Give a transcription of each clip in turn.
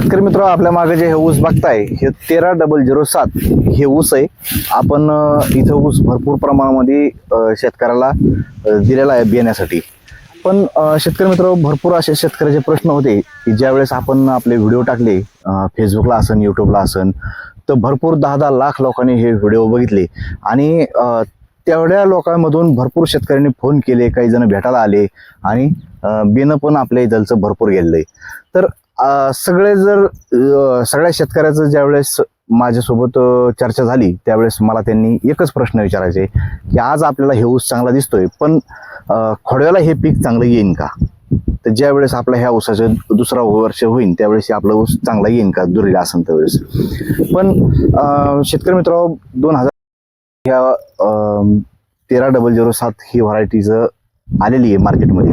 शेतकरी मित्र आपल्या मागे जे हे ऊस बघताय हे तेरा डबल झिरो सात हे ऊस आहे. आपण इथं ऊस भरपूर प्रमाणामध्ये शेतकऱ्याला दिलेला आहे बियाण्यासाठी. पण शेतकरी मित्र भरपूर असे शेतकऱ्याचे प्रश्न होते की ज्यावेळेस आपण आपले व्हिडिओ टाकले फेसबुकला असन युट्यूबला असन तर भरपूर दहा दहा लाख लोकांनी हे व्हिडिओ बघितले. आणि तेवढ्या लोकांमधून भरपूर शेतकऱ्यांनी फोन केले काही जण भेटायला आले आणि अं, पण आपल्या इथलचं भरपूर गेलेलं आहे. तर सगळे जर सगळ्या शेतकऱ्याचं ज्यावेळेस माझ्यासोबत चर्चा झाली त्यावेळेस मला त्यांनी एकच प्रश्न विचारायचे की आज आपल्याला हे ऊस चांगला दिसतोय पण खोडव्याला हे पीक चांगलं येईन का? तर ज्या वेळेस आपल्या ह्या ऊसाचं दुसरा वर्ष होईल त्यावेळेस आपलं ऊस चांगला येईन का? दुरीला असेल त्यावेळेस. पण शेतकरी मित्र दोन हजार ह्या तेरा डबल झिरो सात ही व्हरायटीज आलेली आहे मार्केटमध्ये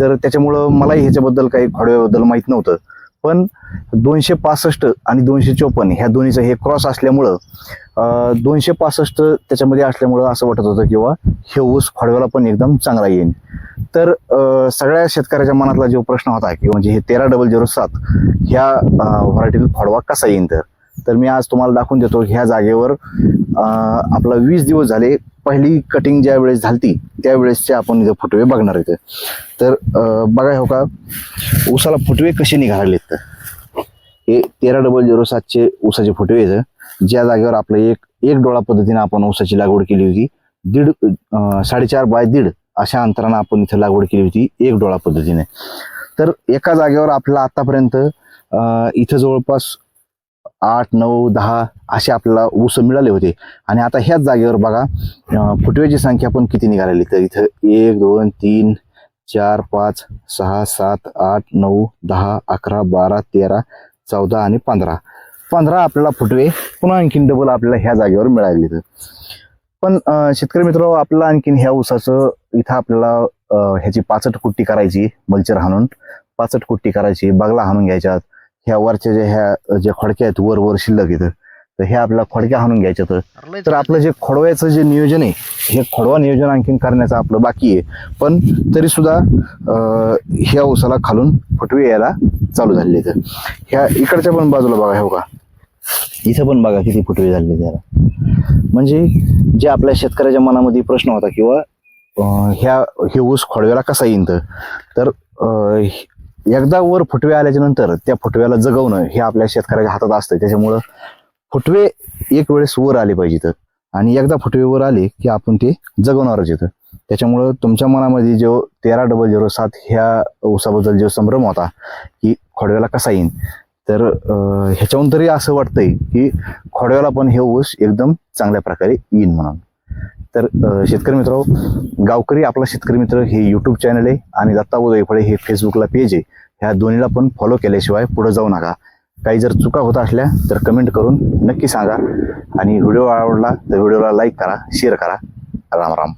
तर त्याच्यामुळं मलाही ह्याच्याबद्दल काही खोडव्याबद्दल माहीत नव्हतं. पण दोनशे पासष्ट आणि दोनशे चोपन्न ह्या दोन्हीचं हे क्रॉस असल्यामुळं दोनशे पासष्ट त्याच्यामध्ये असल्यामुळं असं वाटत होतं किंवा हे ऊस खोडव्याला पण एकदम चांगला येईल तर सगळ्या शेतकऱ्याच्या मनातला जो प्रश्न होता की म्हणजे हे तेरा डबल झिरो सात ह्या व्हरायटीतील फाडवा कसा येईल तर? तर मी आज तुम्हाला दाखवून देतो ह्या जागेवर आपला वीस दिवस झाले. पहिली कटिंग ज्या वेळेस झालती त्यावेळेसचे आपण इथं फुटवे बघणार इथे. तर बघा हो का ऊसाला फुटवे कसे निघालेत हे तेरा डबल झिरो सातचे ऊसाचे फुटवे आहेत. ज्या जागेवर आपलं एक एक डोळा पद्धतीने आपण ऊसाची लागवड केली होती दीड साडेचार बाय दीड अशा अंतरानं आपण इथं लागवड केली होती एक डोळा पद्धतीने. तर एका जागेवर आपला आतापर्यंत इथं जवळपास आठ नऊ दहा असे आपल्याला ऊस मिळाले होते. आणि आता ह्याच जागेवर बघा फुटव्याची संख्या पण किती निघालेली? तर इथं एक दोन तीन चार पाच सहा सात आठ नऊ दहा अकरा बारा तेरा चौदा आणि पंधरा. पंधरा आपल्याला फुटवे पुन्हा आणखीन डबल आपल्याला ह्या जागेवर मिळाले तर पण शेतकरी मित्र आपल्याला आणखीन ह्या ऊसाचं इथं आपल्याला ह्याची पाचट कुट्टी करायची मल्चर हाणून. पाचट कुट्टी करायची बगला हाणून घ्यायच्यात. ह्या वरच्या ज्या ह्या ज्या खोडक्या आहेत वर वर शिल्लक इथं तर ह्या आपल्या खोडक्या हाणून घ्यायच्या तर तर आपलं जे खोडव्याचं जे नियोजन आहे हे खोडवा नियोजन आणखीन करण्याचं आपलं बाकी आहे. पण तरी सुद्धा ह्या ऊसाला खालून फुटवे यायला चालू झालेले तर ह्या इकडच्या पण बाजूला बघा हो का इथं पण बघा किती फुटवे झालेले त्याला म्हणजे जे आपल्या शेतकऱ्याच्या मनामध्ये प्रश्न होता किंवा ह्या हे ऊस खोडव्याला कसा येईन तर एकदा वर फुटवे आल्याच्यानंतर त्या फुटव्याला जगवणं हे आपल्या शेतकऱ्याच्या हातात असतं त्याच्यामुळं फुटवे एक वेळेस वर आले पाहिजे तर आणि एकदा फुटवे वर आले की आपण ते जगवणारच येतं. त्याच्यामुळं तुमच्या मनामध्ये जो तेरा डबल झिरो सात ह्या ऊसाबद्दल जो संभ्रम होता की खोडव्याला कसा येईन? तर ह्याच्याहून तरी असं वाटतंय की खोडव्याला पण हे ऊस एकदम चांगल्या प्रकारे येईन म्हणून. तर शेतकरी मित्र गावकरी आपला शेतकरी मित्र हे यूट्यूब चॅनल आहे आणि दत्ता उदयफळे हे फेसबुकला पेज आहे. ह्या दोन्हीला पण फॉलो केल्याशिवाय पुढे जाऊ नका. काही जर चुका होत असल्या तर कमेंट करून नक्की सांगा आणि व्हिडिओ आवडला तर व्हिडिओला लाईक करा शेअर करा. राम राम.